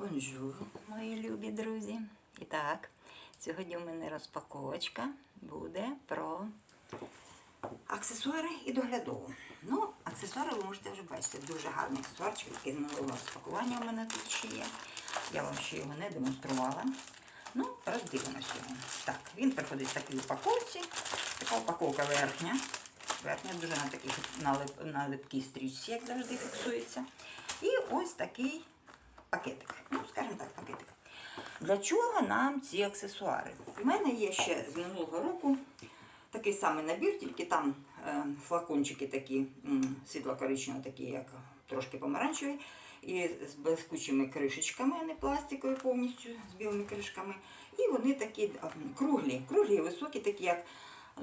Бонжур, мої любі друзі. І так, сьогодні у мене розпаковочка буде про аксесуари і доглядову. Ну, аксесуари ви можете вже бачити. Дуже гарний аксесуарчик, який з минулого розпакування у мене тут ще є. Я вам ще його не демонструвала. Ну, роздивимося його. Так, він приходить в такій упаковці. Така упаковка верхня. Верхня дуже на такій налип, на липкій стрічці, як завжди, фіксується. І ось такий пакетик. Ну, скажімо так, пакетик. Для чого нам ці аксесуари? У мене є ще з минулого року такий самий набір, тільки там е, флакончики такі світло-коричневі, такі, як трошки помаранчеві, і з блискучими кришечками, а не пластикові повністю, з білими кришками. І вони такі круглі, круглі, високі, такі, як,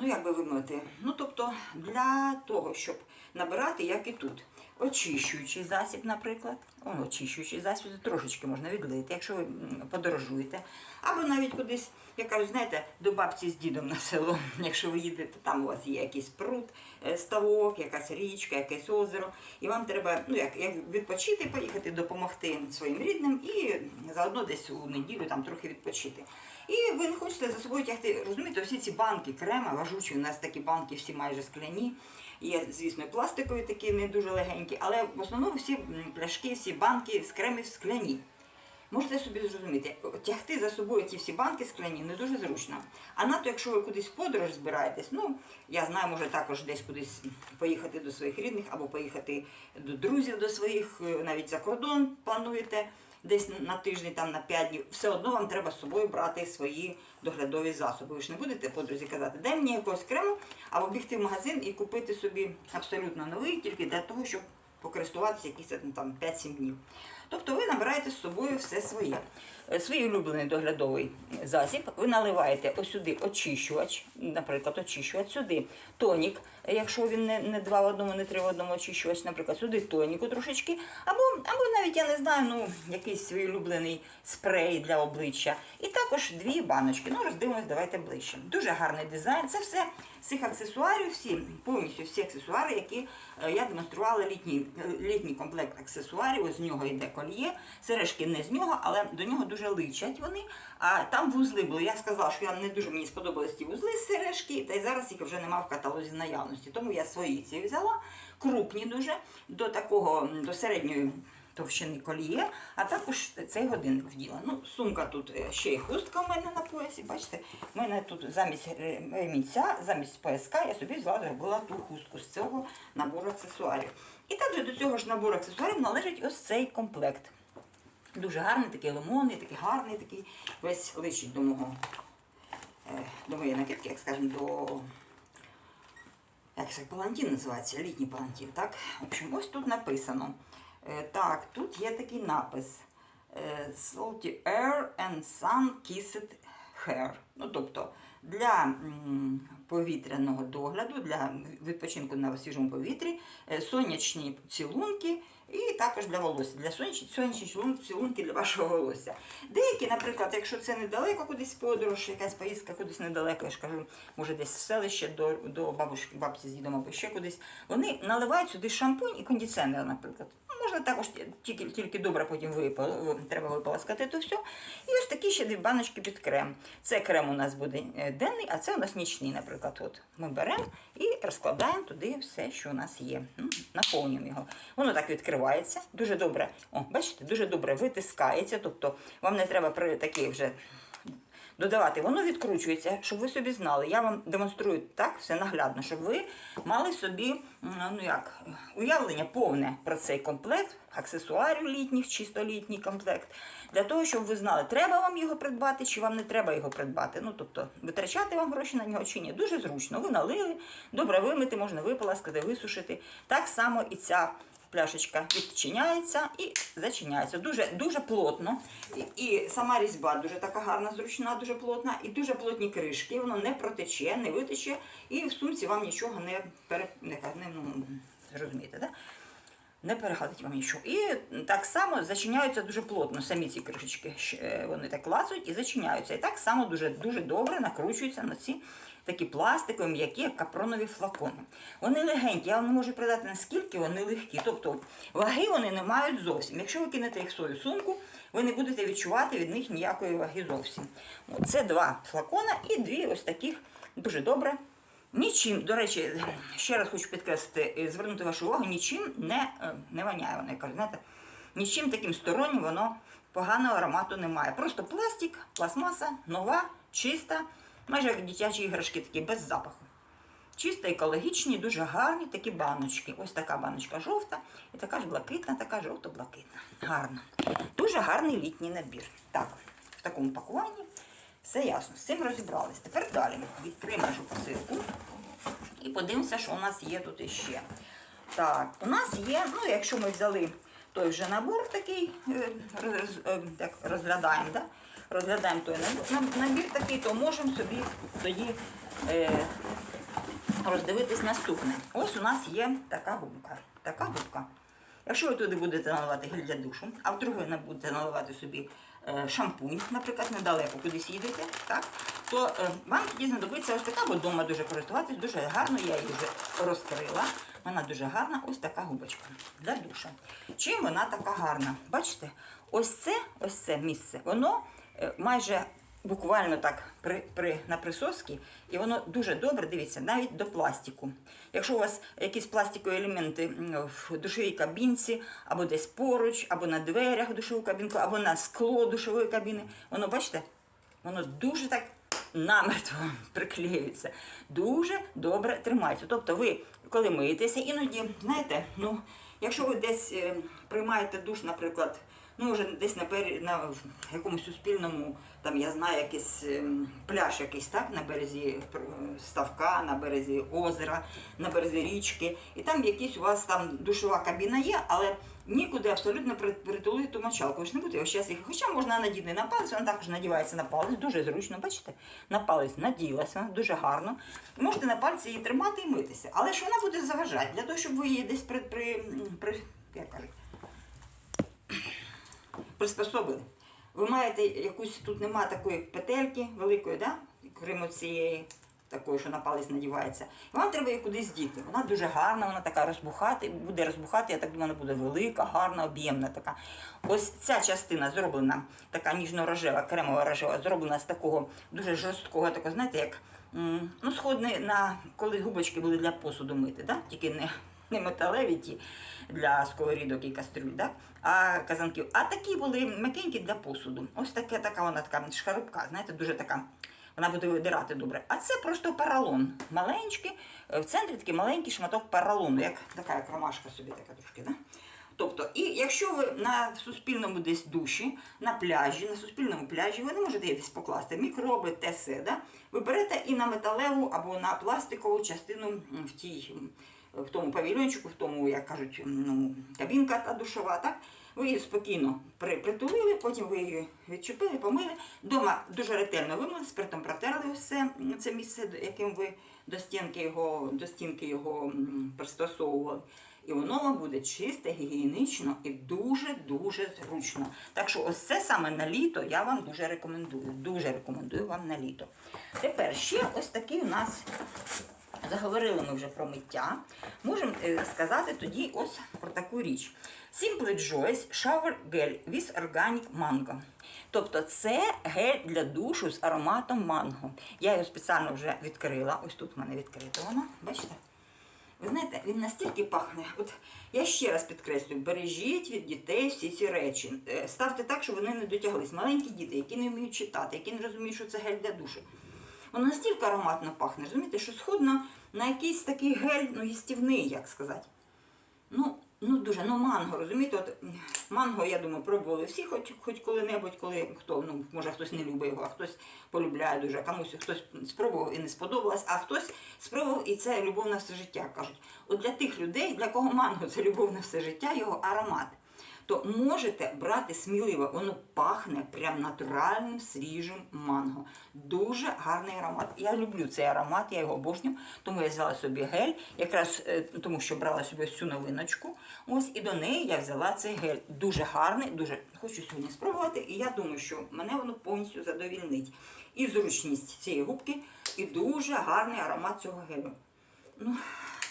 ну як би вимовити, ну тобто для того, щоб набирати, як і тут. Очищуючий засіб, наприклад. О, очищуючий засіб трошечки можна відлити, якщо ви подорожуєте. Або навіть кудись, я кажу, знаєте, до бабці з дідом на село. Якщо ви їдете, там у вас є якийсь пруд, е, ставок, якась річка, якесь озеро. І вам треба ну, як, як відпочити, поїхати, допомогти своїм рідним і заодно десь у неділю там трохи відпочити. І ви не хочете за собою тягти, розумієте, всі ці банки крема, важучі, у нас такі банки всі майже скляні. Є, звісно, пластикові такі не дуже легенькі, але в основному всі пляшки, всі банки з кремів скляні. Можете собі зрозуміти, тягти за собою ті всі банки скляні не дуже зручно. А надто, якщо ви кудись в подорож збираєтесь, ну я знаю, може також десь кудись поїхати до своїх рідних або поїхати до друзів до своїх, е, навіть за кордон плануєте десь на тиждень, там на 5 днів, все одно вам треба з собою брати свої доглядові засоби. Ви ж не будете подрузі казати, дай мені якогось крему, або бігти в магазин і купити собі абсолютно новий, тільки для того, щоб покористуватися якісь ну, там 5-7 днів. Тобто ви набираєте з собою все своє. Е, Свій улюблений доглядовий засіб, ви наливаєте ось сюди очищувач, наприклад, очищувач, сюди тонік, е, якщо він не, не два в одному, не три в одному очищувач, наприклад, сюди тоніку трошечки, або, або навіть, я не знаю, ну, якийсь свій улюблений спрей для обличчя. І також дві баночки. Ну, роздивимось, давайте ближче. Дуже гарний дизайн. Це все цих аксесуарів, всі, повністю всі аксесуари, які е, я демонструвала літній, е, літній комплект аксесуарів. Ось з нього йде кольє, сережки не з нього, але до нього дуже личать вони. А там вузли були. Я сказала, що я не дуже мені сподобались ті вузли з сережки, та й зараз їх вже немає в каталозі наявності. Тому я свої ці взяла, крупні дуже, до такого, до середньої. Товщини коліє, а також цей годинник вділа. Ну, сумка тут е, ще й хустка в мене на поясі. Бачите, в мене тут замість ре- ремінця, замість пояска я собі взяла зробила ту хустку з цього набору аксесуарів. І також до цього ж набору аксесуарів належить ось цей комплект. Дуже гарний, такий лимонний, такий гарний, такий весь личить до мого е, до моєї накидки, як скажемо, до як це палантін називається, літній палантін. Так? В общем, ось тут написано. Е, Так, тут є такий напис. е, Salty air and sun kissed hair. Ну, тобто для повітряного догляду, для відпочинку на свіжому повітрі, е, сонячні цілунки і також для волосся. Для сонячні, сонячні цілунки для вашого волосся. Деякі, наприклад, якщо це недалеко кудись подорож, якась поїздка кудись недалеко, я ж кажу, може десь в селище до, до бабушки, бабці з дідом або ще кудись, вони наливають сюди шампунь і кондиціонер, наприклад. Можна також тільки, тільки добре потім випал, треба виполоскати то все. І ось такі ще дві баночки під крем. Це крем у нас буде е, денний, а це у нас нічний, наприклад. От ми беремо і розкладаємо туди все, що у нас є. Наповнюємо його. Воно так відкривається, дуже добре. О, бачите, дуже добре витискається. Тобто вам не треба при такій вже додавати. Воно відкручується, щоб ви собі знали. Я вам демонструю так все наглядно, щоб ви мали собі ну як, уявлення повне про цей комплект аксесуарів літніх, чисто літній комплект, для того, щоб ви знали, треба вам його придбати, чи вам не треба його придбати. Ну, тобто, витрачати вам гроші на нього чи ні. Дуже зручно. Ви налили, добре вимити, можна виполоскати, висушити. Так само і ця пляшечка відчиняється і зачиняється. Дуже, дуже плотно. І, і сама різьба дуже така гарна, зручна, дуже плотна, і дуже плотні кришки, воно не протече, не витече, і в сумці вам нічого не пере... не, ну, розумієте, да? не перегадить вам нічого. І так само зачиняються дуже плотно. Самі ці кришечки е, вони так лазують і зачиняються. І так само дуже, дуже добре накручуються на ці такі пластикові, м'які, як капронові флакони. Вони легенькі, я вам не можу передати наскільки вони легкі. Тобто ваги вони не мають зовсім. Якщо ви кинете їх в свою сумку, ви не будете відчувати від них ніякої ваги зовсім. Це два флакона і дві ось таких дуже добре. Нічим, до речі, ще раз хочу підкреслити, е, звернути вашу увагу, нічим не, е, не воняє. Вони кажуть, знаєте, нічим таким стороннім воно поганого аромату немає. Просто пластик, пластмаса, нова, чиста, майже як дитячі іграшки, такі без запаху. Чисто екологічні, дуже гарні такі баночки. Ось така баночка жовта і така ж блакитна, така жовто-блакитна. Гарно. Дуже гарний літній набір. Так, в такому пакуванні все ясно. З цим розібрались. Тепер далі відкриємо посилку і подивимося, що у нас є тут іще. Так, у нас є, ну, якщо ми взяли той вже набор такий, е, роз- е, так, розглядаємо, да? Розглядаємо той набір такий, то можемо собі тоді е, роздивитись наступне. Ось у нас є така губка. Така губка. Якщо ви туди будете наливати гель для душу, а в другий будете наливати собі е, шампунь, наприклад, недалеко кудись їдете, так, то е, вам тоді знадобиться ось така, бо вдома дуже користуватись, дуже гарно, я її вже розкрила. Вона дуже гарна, ось така губочка для душа. Чим вона така гарна? Бачите, ось це, ось це місце, воно майже буквально так при, при, на присоски, і воно дуже добре, дивіться, навіть до пластику. Якщо у вас якісь пластикові елементи в душовій кабінці, або десь поруч, або на дверях душову кабінку, або на скло душової кабіни, воно, бачите, воно дуже так намертво приклеюється. Дуже добре тримається. Тобто ви, коли миєтеся, іноді, знаєте, ну, якщо ви десь е, приймаєте душ, наприклад, ну, вже десь на, бері, на якомусь суспільному, там я знаю, якийсь ем, пляж якийсь, так, на березі е, ставка, на березі озера, на березі річки, і там якісь у вас там душова кабіна є, але нікуди абсолютно притулити ту мочалку. Ж не будете зараз їх. Хоча можна надіти на палець, вона також надівається на палець, дуже зручно, бачите? На палець наділася, дуже гарно. Можете на пальці її тримати і митися. Але ж вона буде заважати, для того, щоб ви її десь при, при, при як кажуть, приспособили. Ви маєте якусь, тут нема такої петельки великої, да? крім цієї такої, що на палець надівається. І вам треба її кудись діти. Вона дуже гарна, вона така розбухати, буде розбухати, я так думаю, вона буде велика, гарна, об'ємна така. Ось ця частина зроблена, така ніжно-рожева, кремова рожева, зроблена з такого дуже жорсткого, такого, знаєте, як ну, сходне на коли губочки були для посуду мити, да? тільки не, не металеві ті для сковорідок і кастрюль, да? а казанків. А такі були м'якенькі для посуду. Ось таке, така вона така шкарубка, знаєте, дуже така. Вона буде видирати добре. А це просто паралон. Маленький, е, в центрі такий маленький шматок паралону, як така ромашка собі така трошки. Да? Тобто, і якщо ви на суспільному десь душі, на пляжі, на суспільному пляжі, ви не можете десь покласти мікроби, те все, да? ви берете і на металеву або на пластикову частину в тій, в тому павільйончику, в тому, як кажуть, ну, кабінка та душова, так? Ви її спокійно притулили, потім ви її відчепили, помили. Дома дуже ретельно вимили, спиртом протерли все це місце, яким ви до стінки його, до стінки його пристосовували. І воно вам буде чисте, гігієнічно і дуже-дуже зручно. Так що ось це саме на літо я вам дуже рекомендую. Дуже рекомендую вам на літо. Тепер ще ось такий у нас Заговорили ми вже про миття. Можемо е, сказати тоді ось про таку річ. Simple Joyce Shower Gel with Organic Mango. Тобто це гель для душу з ароматом манго. Я його спеціально вже відкрила. Ось тут в мене відкрита вона. Бачите? Ви знаєте, він настільки пахне. От я ще раз підкреслюю, бережіть від дітей всі ці речі. Е, Ставте так, щоб вони не дотяглись. Маленькі діти, які не вміють читати, які не розуміють, що це гель для душу. Воно настільки ароматно пахне, розумієте, що сходно на якийсь такий гель, ну, їстівний, як сказати. Ну, ну дуже, ну манго, розумієте, от манго, я думаю, пробували всі, хоч, хоч коли-небудь, коли хто, ну, може хтось не любить його, а хтось полюбляє дуже, комусь хтось спробував і не сподобалось, а хтось спробував і це любов на все життя, кажуть. От для тих людей, для кого манго це любов на все життя, його аромат. То можете брати сміливо, воно пахне прям натуральним свіжим манго. Дуже гарний аромат. Я люблю цей аромат, я його обожнюю, тому я взяла собі гель, якраз е, тому що брала собі ось цю новиночку. Ось і до неї я взяла цей гель. Дуже гарний, дуже хочу сьогодні спробувати, і я думаю, що мене воно повністю задовільнить. І зручність цієї губки, і дуже гарний аромат цього гелю. Ну,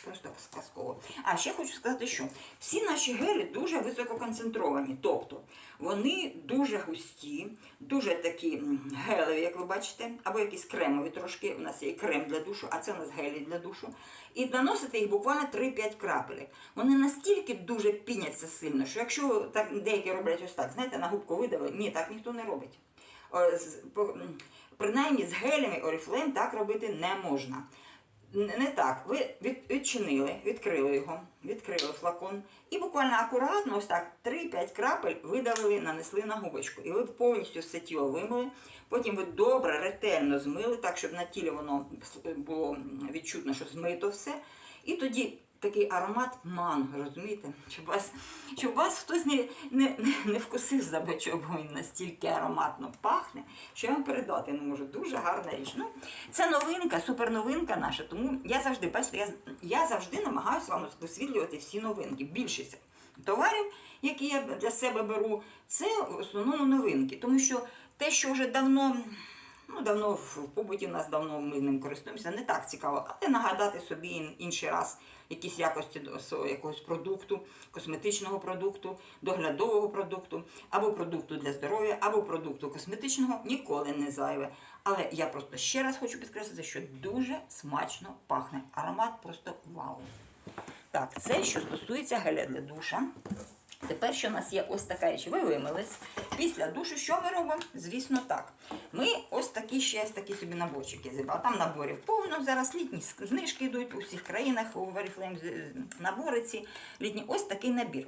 просто сказково. А ще хочу сказати, що всі наші гелі дуже висококонцентровані. Тобто вони дуже густі, дуже такі гелеві, як ви бачите, або якісь кремові трошки. У нас є крем для душу, а це у нас гелі для душу. І наносити їх буквально 3-5 крапелек. Вони настільки дуже піняться сильно, що якщо так деякі роблять ось так, знаєте, на губку видали, ні, так ніхто не робить. Принаймні з гелями Oriflame так робити не можна. Не так. Ви від, відчинили, відкрили його, відкрили флакон і буквально акуратно, ось так, 3-5 крапель видавили, нанесли на губочку. І ви повністю все тіло вимили. Потім ви добре, ретельно змили, так, щоб на тілі воно було відчутно, що змито все. І тоді такий аромат манго, розумієте? Щоб вас, щоб вас хтось не, не, не, вкусив за бочок, бо він настільки ароматно пахне, що я вам передати не можу. Дуже гарна річ. Ну, це новинка, суперновинка наша. Тому я завжди, бачите, я, я завжди намагаюся вам висвітлювати всі новинки. Більшість товарів, які я для себе беру, це в основному новинки. Тому що те, що вже давно. Ну, давно в побуті в нас давно ми ним користуємося, не так цікаво, але нагадати собі інший раз якісь якості якогось продукту, косметичного продукту, доглядового продукту, або продукту для здоров'я, або продукту косметичного ніколи не зайве. Але я просто ще раз хочу підкреслити, що дуже смачно пахне. Аромат просто вау. Так, це що стосується геля для душа. Тепер що у нас є ось така річ. Ви вимились. Після душу що ми робимо? Звісно, так. Ми ось такі ще такі собі наборчики зібрали. Там наборів повно. Зараз літні знижки йдуть у всіх країнах, у Варіфлейм з- набори ці літні. Ось такий набір.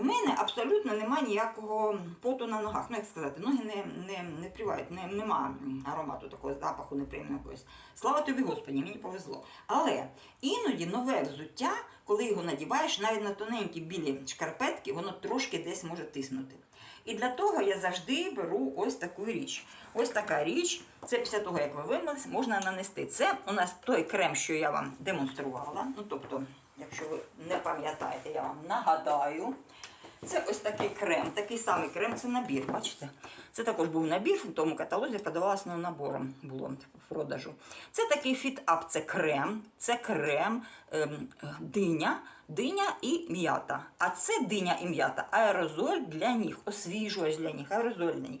У мене абсолютно немає ніякого поту на ногах. Ну, як сказати, ноги не, не, не тривають, не, нема аромату такого запаху неприємного якогось. Слава тобі, Господі, мені повезло. Але іноді нове взуття, коли його надіваєш, навіть на тоненькі білі шкарпетки, воно трошки десь може тиснути. І для того я завжди беру ось таку річ. Ось така річ, це після того, як ви вимились, можна нанести. Це у нас той крем, що я вам демонструвала. Ну, тобто, якщо ви не пам'ятаєте, я вам нагадаю. Це ось такий крем, такий самий крем, це набір, бачите? Це також був набір, в тому каталозі подавалося на набором було в продажу. Це такий фіт-ап, це крем, це крем, ем, диня, диня і м'ята. А це диня і м'ята, аерозоль для ніг, освіжувач для ніг, аерозоль для ніг.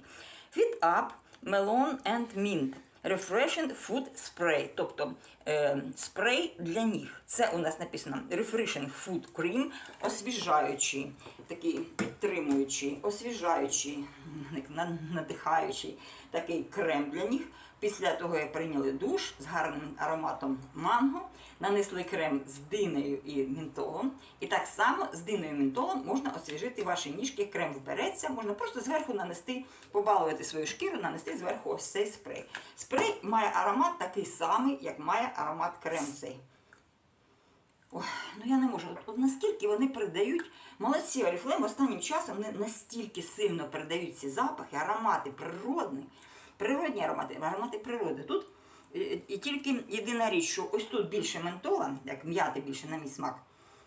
Фіт-ап, мелон and mint. Refreshing Food Spray, тобто е, спрей для ніг. Це у нас написано Refreshing Food Cream, освіжаючий, такий підтримуючий, освіжаючий, на- надихаючий такий крем для ніг. Після того, як прийняли душ з гарним ароматом манго, нанесли крем з динею і мінтолом. І так само з диною і мінтолом можна освіжити ваші ніжки. Крем вбереться, можна просто зверху нанести, побалувати свою шкіру, нанести зверху ось цей спрей. Спрей має аромат такий самий, як має аромат крем цей. Ой, ну я не можу. От, наскільки вони передають, молодці Oriflame останнім часом вони настільки сильно передають ці запахи, аромати природні, природні аромати, аромати природи. Тут е, і тільки єдина річ, що ось тут більше ментола, як м'яти більше на мій смак,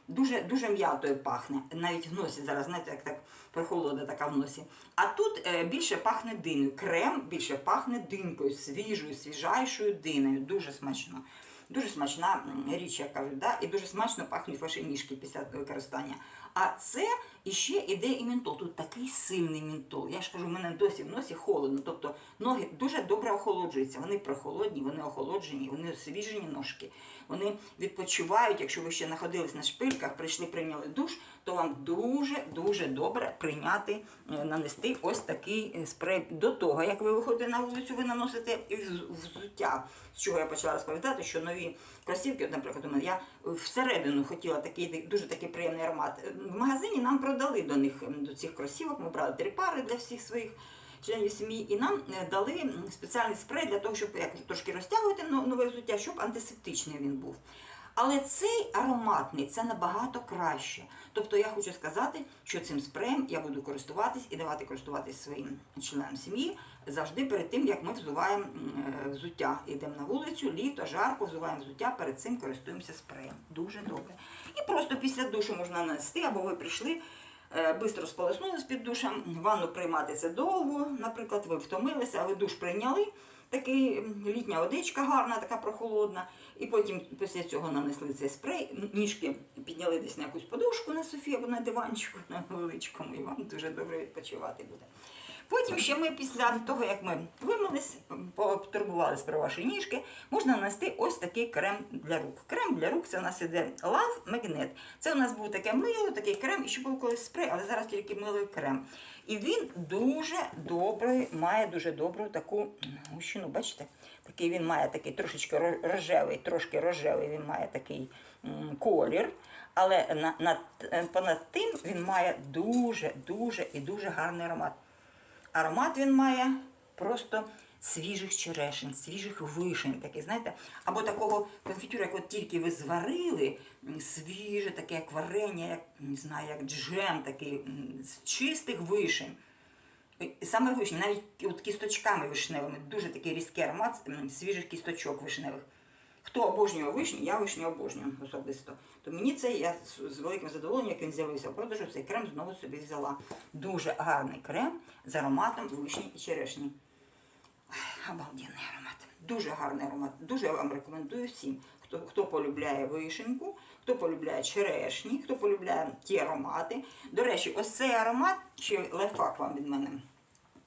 дуже, дуже м'ятою пахне. Навіть в носі зараз, знаєте, як так прохолода така в носі. А тут е, більше пахне диною. Крем більше пахне динкою, свіжою, свіжайшою диною. Дуже смачно. Дуже смачна річ, як кажуть, да? і дуже смачно пахнуть ваші ніжки після використання. А це іще іде і ментол. Тут такий сильний ментол. Я ж кажу, в мене досі в носі холодно. Тобто ноги дуже добре охолоджуються. Вони прохолодні, вони охолоджені, вони освіжені ножки. Вони відпочивають. Якщо ви ще знаходились на шпильках, прийшли, прийняли душ, то вам дуже-дуже добре прийняти, е, нанести ось такий е, спрей. До того, як ви виходите на вулицю, ви наносите взуття. З чого я почала розповідати, що нові кросівки, наприклад, у мене я всередину хотіла такий дуже такий приємний аромат. В магазині нам продали до них до цих кросівок. Ми брали три пари для всіх своїх членів сім'ї, і нам е, дали спеціальний спрей для того, щоб як трошки розтягувати нове взуття, щоб антисептичний він був. Але цей ароматний це набагато краще. Тобто я хочу сказати, що цим спреєм я буду користуватись і давати користуватись своїм членам сім'ї завжди перед тим, як ми взуваємо е, взуття. Йдемо на вулицю, літо, жарко, взуваємо взуття, перед цим користуємося спреєм. Дуже добре. І просто після душу можна нанести, або ви прийшли. е, Бистро сполоснулись під душем, ванну приймати це довго. Наприклад, ви втомилися, але душ прийняли. Такий літня водичка гарна, така прохолодна. І потім після цього нанесли цей спрей, ніжки підняли десь на якусь подушку на софі або на диванчику на величкому, і вам дуже добре відпочивати буде. Потім ще ми після того, як ми вимились, потурбувались про ваші ніжки, можна нанести ось такий крем для рук. Крем для рук це у нас іде Love Magnet. Це у нас був таке мило, такий крем, і ще був колись спрей, але зараз тільки милий крем. І він дуже добрий, має дуже добру таку гущину, бачите? Такий він має такий трошечки рожевий, трошки рожевий він має такий колір. Але на, над, понад тим він має дуже, дуже і дуже гарний аромат. Аромат він має просто свіжих черешень, свіжих вишень, такий, знаєте, або такого конфітюра, як от тільки ви зварили, свіже, таке як варення, як не знаю, як джем, такий з чистих вишень. Саме вишні, навіть от кісточками вишневими, дуже такий різкий аромат свіжих кісточок вишневих. Хто обожнює вишні, я вишню обожнюю особисто. То мені це я з з великим задоволенням, як він з'явився в продажу, цей крем знову собі взяла. Дуже гарний крем з ароматом вишні і черешні. Обалденний аромат. Дуже гарний аромат. Дуже я вам рекомендую всім, хто, хто полюбляє вишеньку, хто полюбляє черешні, хто полюбляє ті аромати. До речі, ось цей аромат, ще лайфхак вам від мене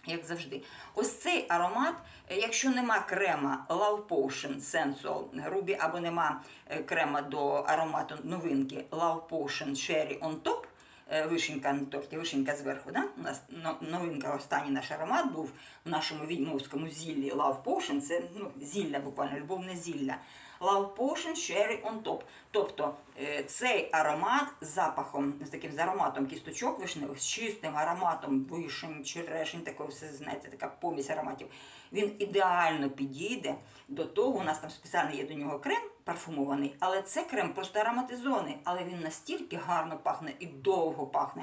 як завжди. Ось цей аромат, е, якщо нема крема Love Potion Sensual Ruby або нема е, крема до аромату новинки Love Potion Cherry on Top, е, вишенька на торті, вишенька зверху, да? у нас новинка, останній наш аромат був в нашому відьмовському зіллі Love Potion, це ну, зілля буквально, любовне зілля. Love Potion Cherry on Top. Тобто е, цей аромат з запахом, з таким з ароматом кісточок вишневих, з чистим ароматом вишень, черешень, такого все, знаєте, така помість ароматів. Він ідеально підійде до того. У нас там спеціальний є до нього крем парфумований, але це крем просто ароматизований, але він настільки гарно пахне і довго пахне.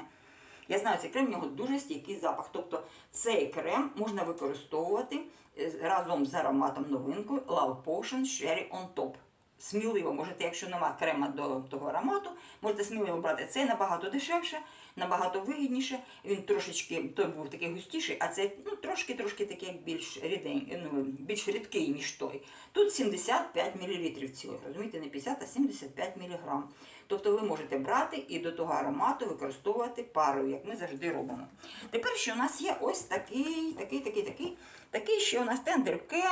Я знаю, цей крем в нього дуже стійкий запах. Тобто цей крем можна використовувати е, разом з ароматом новинкою Love Potion Sherry on Top. Сміливо можете, якщо нема крема до того аромату, можете сміливо брати цей набагато дешевше, набагато вигідніше. Він трошечки той був такий густіший, а цей ну, трошки-трошки такий більш рідень, ну, більш рідкий, ніж той. Тут 75 мл цілих, розумієте, не 50, а 75 мг. Тобто ви можете брати і до того аромату використовувати парою, як ми завжди робимо. Тепер ще у нас є ось такий, такий, такий, такий. Такий ще у нас тендерке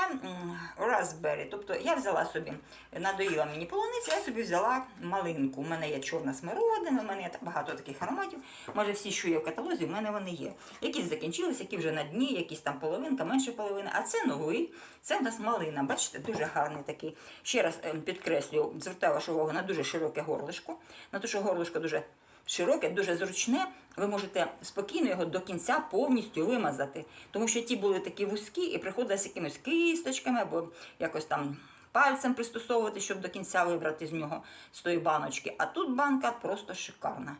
Raspberry. Тобто я взяла собі, надоїла мені полуниця, я собі взяла малинку. У мене є чорна смородина, у мене є багато таких ароматів. Майже всі, що є в каталозі, в мене вони є. Якісь закінчились, які вже на дні, якісь там половинка, менше половини. А це новий, це у нас малина. Бачите, дуже гарний такий. Ще раз е, підкреслюю, звертаю вашу увагу на дуже широке горлишко. На те, що горлишко дуже широке, дуже зручне, ви можете спокійно його до кінця повністю вимазати. Тому що ті були такі вузькі і приходилось якимись кисточками або якось там пальцем пристосовувати, щоб до кінця вибрати з нього з тої баночки. А тут банка просто шикарна.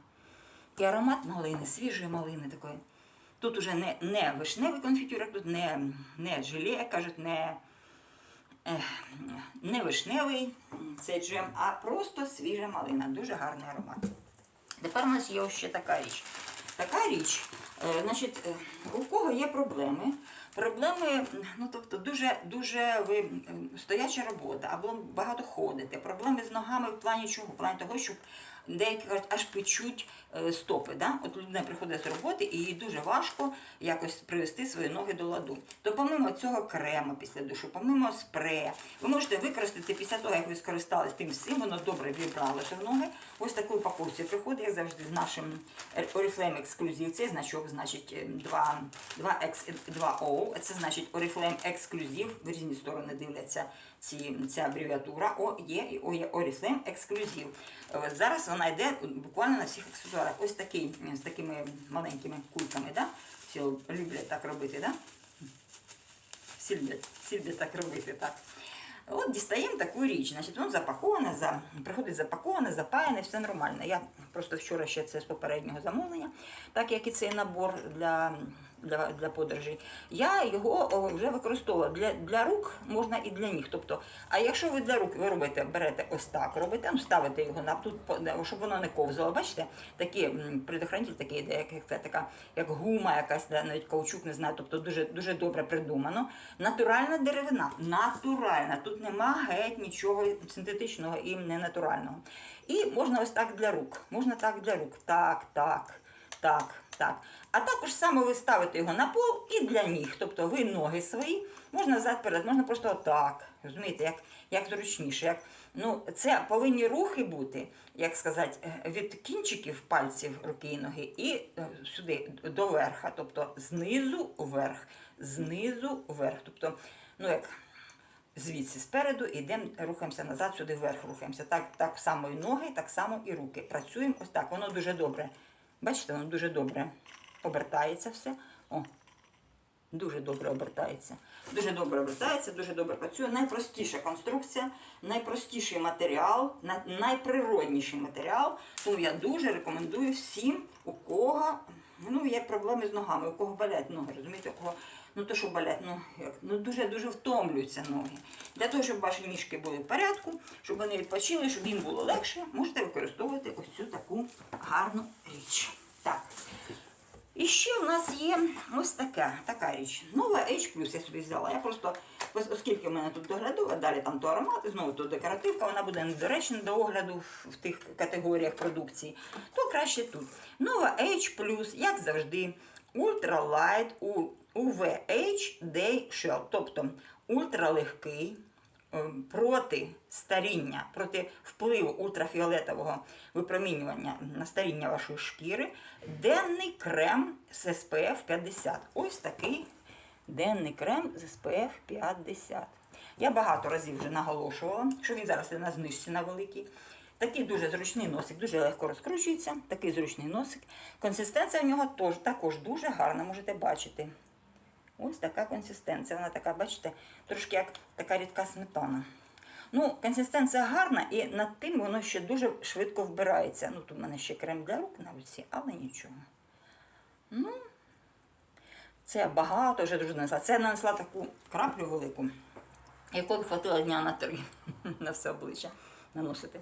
І аромат малини, свіжої малини такої. Тут уже не, не вишневий конфітюр, як тут не, не желе, як кажуть, не, не вишневий цей джем, а просто свіжа малина. Дуже гарний аромат. Тепер у нас є ще така річ. Така річ, е, значить, е, у кого є проблеми. Проблеми, ну тобто, дуже дуже ви стояча робота, або багато ходите. Проблеми з ногами в плані чого? В плані того, що деякі кажуть, аж печуть е, стопи. Да? От людина приходить з роботи і їй дуже важко якось привести свої ноги до ладу. То помимо цього крему після душу, помимо спрея, ви можете використати після того, як ви скористалися тим всім, воно добре вібралося в ноги. Ось таку упаковці приходить, як завжди, з нашим Oriflame ексклюзив. Цей значок, значить, е, 2, 2X, 2O. Це значить Oriflame ексклюзив. В різні сторони дивляться ці, ця абревіатура. О, є, і О, ексклюзив. Е, Зараз вона йде буквально на всіх аксесуарах. Ось такий, з такими маленькими кульками. Да? Всі люблять так робити, да? Всі люблять, всі люблять так робити. так. От дістаємо таку річ. Значить, воно запаковане, за, приходить запаковане, запаяне, все нормально. Я просто вчора ще це з попереднього замовлення, так як і цей набор для, для, для подорожей. Я його вже використовувала. Для, для рук можна і для ніг. Тобто, а якщо ви для рук ви робите, берете ось так, робите, ну, ставите його на тут, щоб воно не ковзало. Бачите, такі м, предохранитель такий, йде, як, це, така, як гума якась, навіть каучук, не знаю, тобто дуже, дуже добре придумано. Натуральна деревина, натуральна. Тут нема геть нічого синтетичного і ненатурального. І можна ось так для рук. Можна так для рук. Так, так, так, так. А також саме ви ставите його на пол і для ніг. Тобто ви ноги свої, можна зад перед, можна просто отак. Розумієте, як, як зручніше. Як, ну, це повинні рухи бути, як сказати, е, від кінчиків пальців руки і ноги і е, сюди до верха. Тобто знизу вверх, знизу вверх. Тобто, ну як звідси спереду йдемо, рухаємося назад, сюди вверх рухаємося. Так, так само і ноги, так само і руки. Працюємо ось так. Воно дуже добре. Бачите, воно дуже добре обертається все. О, дуже добре обертається. Дуже добре обертається, дуже добре працює. Найпростіша конструкція, найпростіший матеріал, найприродніший матеріал. Тому я дуже рекомендую всім, у кого ну, є проблеми з ногами, у кого болять ноги, розумієте, у кого ну то, що болять, ну як ну дуже дуже втомлюються ноги. Для того, щоб ваші ніжки були в порядку, щоб вони відпочили, щоб їм було легше, можете використовувати ось цю таку гарну річ. Так. І ще в нас є ось така, така річ. Нова H+, я собі взяла. Я просто, оскільки в мене тут доглядова, далі там то аромати, знову то декоративка, вона буде недоречна до огляду в, тих категоріях продукції, то краще тут. Нова H+, як завжди, Ultralight UVH Day Shell, тобто ультралегкий, проти старіння, проти впливу ультрафіолетового випромінювання на старіння вашої шкіри, денний крем з SPF 50. Ось такий денний крем з SPF 50. Я багато разів вже наголошувала, що він зараз на знижці на великий. Такий дуже зручний носик, дуже легко розкручується. Такий зручний носик. Консистенція в нього також дуже гарна, можете бачити. Ось така консистенція. Вона така, бачите, трошки як така рідка сметана. Ну, консистенція гарна, і над тим воно ще дуже швидко вбирається. Ну, тут в мене ще крем для рук на руці, але нічого. Ну, це багато вже дуже нанесла. Це нанесла таку краплю велику, якої б хватило дня на три на все обличчя наносити.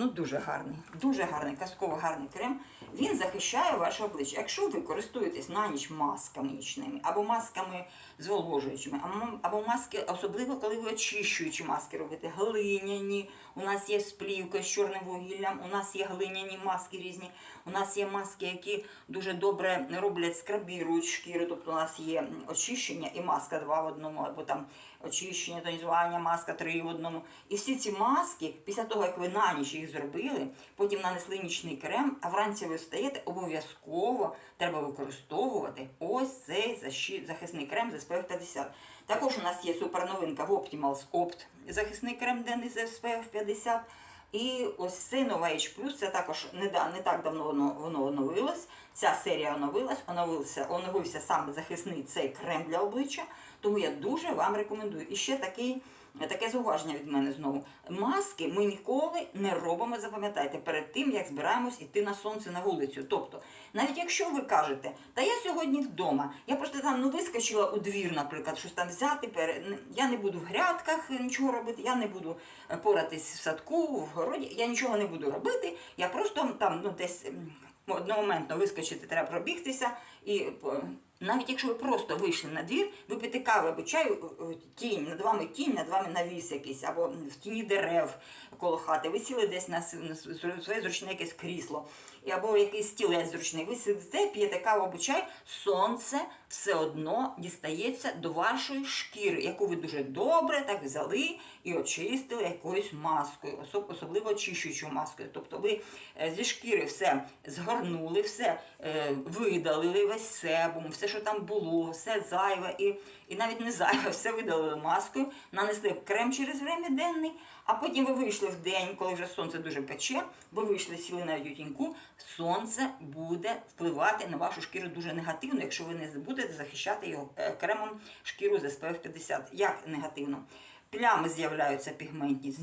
Ну, дуже гарний, дуже гарний, казково гарний крем. Він захищає ваше обличчя. Якщо ви користуєтесь на ніч масками нічними, або масками зволожуючими, або, маски, особливо коли ви очищуючі маски робите, глиняні, у нас є сплівка з чорним вугіллям, у нас є глиняні маски різні, у нас є маски, які дуже добре роблять, скрабірують шкіру, тобто у нас є очищення і маска два в одному, або там очищення, тонізування, маска три в одному. І всі ці маски, після того, як ви на ніч їх зробили, потім нанесли нічний крем, а вранці ви встаєте, обов'язково треба використовувати ось цей захисний крем з SPF 50. Також у нас є суперновинка в Optimals Opt захисний крем денний з SPF 50. І ось цей Nova H+, це також не, не так давно воно, воно оновилось. Ця серія оновилась, оновився, оновився саме захисний цей крем для обличчя. Тому я дуже вам рекомендую. І ще такий, таке зауваження від мене знову. Маски ми ніколи не робимо, запам'ятайте, перед тим, як збираємось іти на сонце на вулицю. Тобто, навіть якщо ви кажете, та я сьогодні вдома, я просто там ну, вискочила у двір, наприклад, щось там взяти, пере... я не буду в грядках нічого робити, я не буду е, поратись в садку, в городі, я нічого не буду робити, я просто там ну, десь одномоментно вискочити, треба пробігтися і. е, навіть якщо ви просто вийшли на двір, ви п'єте кави або чаю, е, тінь, над вами тінь, над вами навіс якийсь, або в тіні дерев коло хати, ви сіли десь на, своє зручне якесь крісло, або якийсь стілець зручний, ви сидите, п'єте каву або чай, сонце все одно дістається до вашої шкіри, яку ви дуже добре так взяли і очистили якоюсь маскою, особ- особливо очищуючою маскою. Тобто ви е, зі шкіри все згорнули, все е, видалили, весь себум, все, що там було, все зайве і, і навіть не зайве, все видалили маскою, нанесли крем через время денний, а потім ви вийшли в день, коли вже сонце дуже пече, ви вийшли, сіли на тіньку, сонце буде впливати на вашу шкіру дуже негативно, якщо ви не будете захищати його е, кремом шкіру з SPF 50. Як негативно? Плями з'являються пігментні.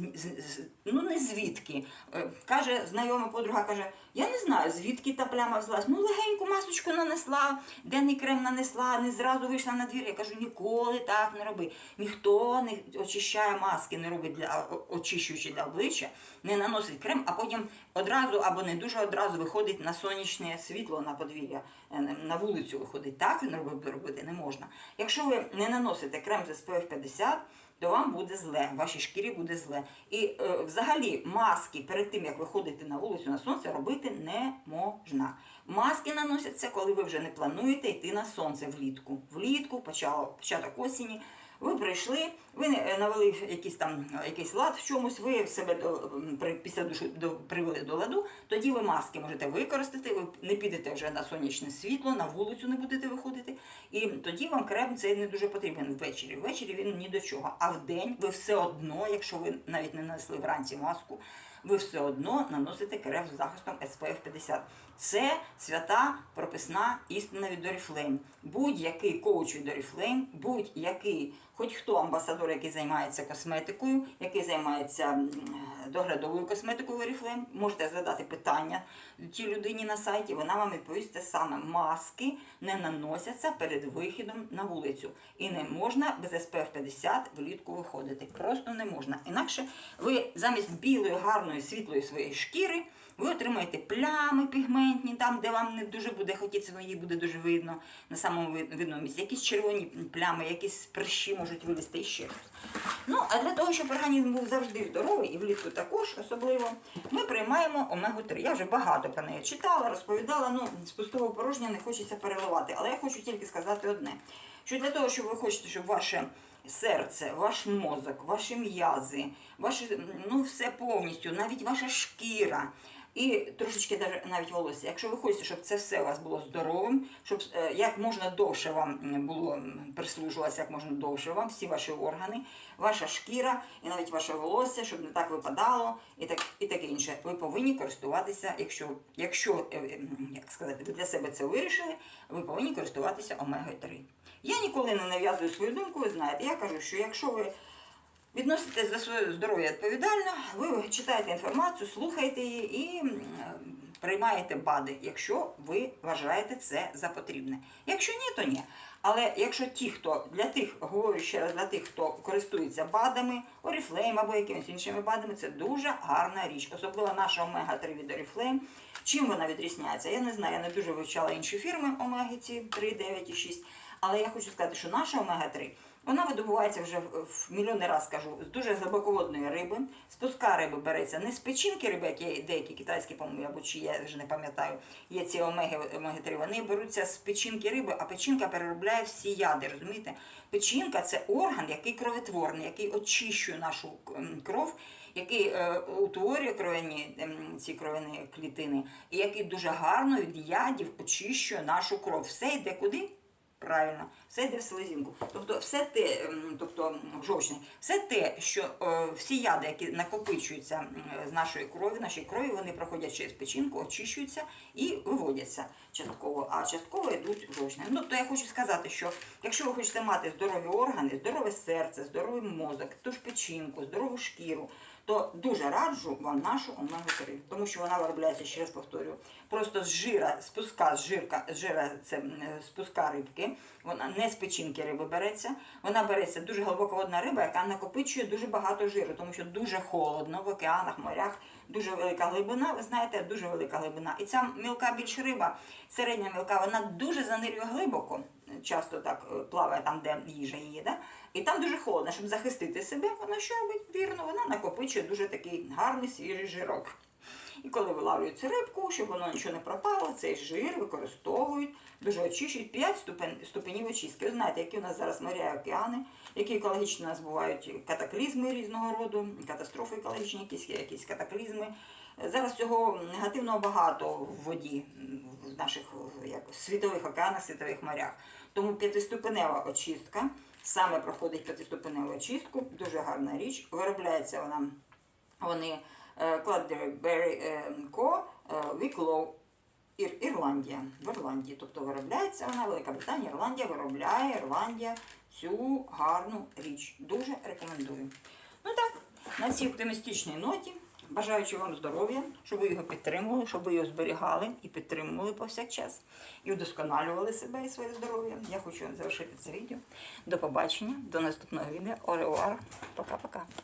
ну не звідки. Е, Каже, знайома подруга каже, я не знаю, звідки та пляма взялась. Ну, легеньку масочку нанесла, денний крем нанесла, не зразу вийшла на двір. Я кажу, ніколи так не роби. Ніхто не очищає маски, не робить для очищуючи для обличчя, не наносить крем, а потім одразу або не дуже одразу виходить на сонячне світло на подвір'я, е, на вулицю виходить. Так не робити не можна. Якщо ви не наносите крем з SPF 50, то вам буде зле, вашій шкірі буде зле. І е, взагалі маски перед тим, як виходити на вулицю на сонце, робити не можна. Маски наносяться, коли ви вже не плануєте йти на сонце влітку. Влітку, почало, початок осені. Ви прийшли, ви е, навели якийсь там е, якийсь лад в чомусь, ви себе до, після душу до, привели до ладу, тоді ви маски можете використати, ви не підете вже на сонячне світло, на вулицю не будете виходити. І тоді вам крем цей не дуже потрібен ввечері. Ввечері він ні до чого. А вдень ви все одно, якщо ви навіть не нанесли вранці маску, ви все одно наносите крем з захистом SPF 50. Це свята прописна істина від Oriflame. Будь-який коуч від Oriflame, будь-який, хоч хто амбасадор, який займається косметикою, який займається доглядовою косметикою Oriflame, можете задати питання тій людині на сайті, вона вам відповість те саме. Маски не наносяться перед вихідом на вулицю. І не можна без SPF 50 влітку виходити. Просто не можна. Інакше ви замість білої, гарної, світлої своєї шкіри ви отримаєте плями пігментні, там, де вам не дуже буде хотітися, їх буде дуже видно на самому ви- видному місці. Якісь червоні плями, якісь прищі можуть вилізти і ще щось. Ну, а для того, щоб організм був завжди здоровий, і влітку також особливо, ми приймаємо омегу-3. Я вже багато про неї читала, розповідала, ну, з пустого порожня не хочеться переливати. Але я хочу тільки сказати одне: що для того, щоб ви хочете, щоб ваше серце, ваш мозок, ваші м'язи, ваше, ну, все повністю, навіть ваша шкіра. І трошечки навіть волосся. Якщо ви хочете, щоб це все у вас було здоровим, щоб е, як можна довше вам було прислужувалося, як можна довше вам, всі ваші органи, ваша шкіра і навіть ваше волосся, щоб не так випадало, і так і таке інше. Ви повинні користуватися, якщо, якщо е, е, як сказати, ви для себе це вирішили, ви повинні користуватися омегою 3. Я ніколи не нав'язую свою думку, ви знаєте. Я кажу, що якщо ви відноситесь до свого здоров'я відповідально, ви читаєте інформацію, слухаєте її і приймаєте БАДи, якщо ви вважаєте це за потрібне. Якщо ні, то ні. Але якщо ті, хто для тих, говорю ще раз, для тих, хто користується БАДами, Oriflame або якимись іншими БАДами, це дуже гарна річ. Особливо наша омега-3 від Oriflame. Чим вона відрізняється? Я не знаю, я не дуже вивчала інші фірми омеги ці 3, 9 і 6. Але я хочу сказати, що наша омега-3 вона видобувається вже в мільйони раз кажу з дуже глибоководної риби. З пуска риби береться не з печінки риби, як є деякі китайські, по-моєму, або чи я вже не пам'ятаю, є ці омеги, омеги 3 Вони беруться з печінки риби, а печінка переробляє всі яди. Розумієте? Печінка це орган, який кровотворний, який очищує нашу кров. Який е, утворює кров'яні ем, ці кров'яні клітини, і який дуже гарно від ядів очищує нашу кров. Все йде куди? Правильно, все йде в селезінку. Тобто, все те, ем, тобто в жовчний, все те, що е, всі яди, які накопичуються з нашої крові, нашої крові, вони проходять через печінку, очищуються і виводяться частково, а частково йдуть в жовчне. Ну, то я хочу сказати, що якщо ви хочете мати здорові органи, здорове серце, здоровий мозок, ту ж печінку, здорову шкіру, то дуже раджу вам нашу омегу-3, тому що вона виробляється, ще раз повторюю, просто з жира, з пуска, з жирка, з жира це е, з пуска рибки, вона не з печінки риби береться, вона береться дуже глибоководна риба, яка накопичує дуже багато жиру, тому що дуже холодно в океанах, морях, дуже велика глибина, ви знаєте, дуже велика глибина. І ця мілка більш риба, середня мілка, вона дуже занирює глибоко, часто так е, плаває там, де їжа її, да? і там дуже холодно, щоб захистити себе, вона що робить? Вірно, вона накопичує дуже такий гарний свіжий жирок. І коли вилавлюють рибку, щоб воно нічого не пропало, цей жир використовують, дуже очищують 5 ступен, ступенів очистки. Ви знаєте, які у нас зараз моря і океани, які екологічно у нас бувають катаклізми різного роду, катастрофи екологічні, якісь, якісь катаклізми. Зараз цього негативного багато в воді, в наших як, світових океанах, світових морях. Тому п'ятиступенева очистка саме проходить п'ятиступеневу очистку, дуже гарна річ. Виробляється вона, вони е, Cladberry Co. е, Ір, Ірландія. В Ірландії. Тобто виробляється вона, Велика Британія, Ірландія виробляє Ірландія цю гарну річ. Дуже рекомендую. Ну так, на цій оптимістичній ноті, бажаючи вам здоров'я, щоб ви його підтримували, щоб ви його зберігали і підтримували повсякчас, і удосконалювали себе і своє здоров'я. Я хочу завершити це відео. До побачення, до наступного відео. Оревуар. Пока-пока.